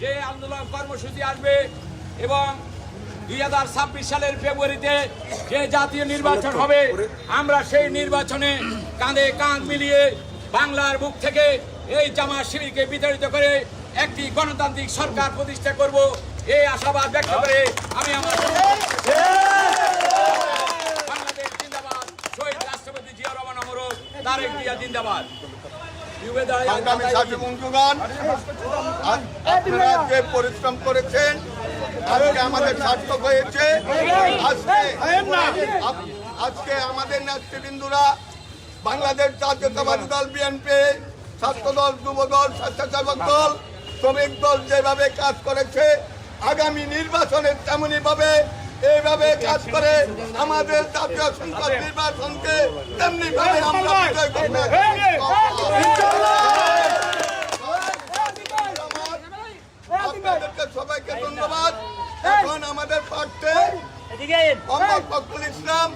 যে আন্দোলন কর্মসূচি আসবে এবং দুই হাজার ছাব্বিশ সালের ফেব্রুয়ারিতে যে জাতীয় নির্বাচন হবে, আমরা সেই নির্বাচনে কাঁধে কাঁধ মিলিয়ে বাংলার বুক থেকে এই জামা শিবিরকে বিতাড়িত করে একটি গণতান্ত্রিক সরকার প্রতিষ্ঠা করব। এই আশাবাদ ব্যক্ত করে আমি আমার বাংলাদেশ জিন্দাবাদ, শহীদ রাষ্ট্রপতি জিয়া রহমান তারেক জিয়া জিন্দাবাদ। আপনারা যে পরিশ্রম করেছেন, আজকে আমাদের সার্থক হয়েছে। আজকে আজকে আমাদের নেতৃবৃন্দুরা বাংলাদেশ জাতীয়তাবাদী দল, বিএনপি ছাত্র দল যুব দল স্বেচ্ছাসেবক দল, শ্রমিক দল যেভাবে কাজ করেছে, আগামী নির্বাচনে তেমনি ভাবে এইভাবে কাজ করে আমাদের জাতীয় সংসদ নির্বাচনকে তেমনি ভাবে আমরা বিজয় করব। ধন্যবাদ। এখন আমাদের প্রার্থী মোহাম্মদ ফখরুল ইসলাম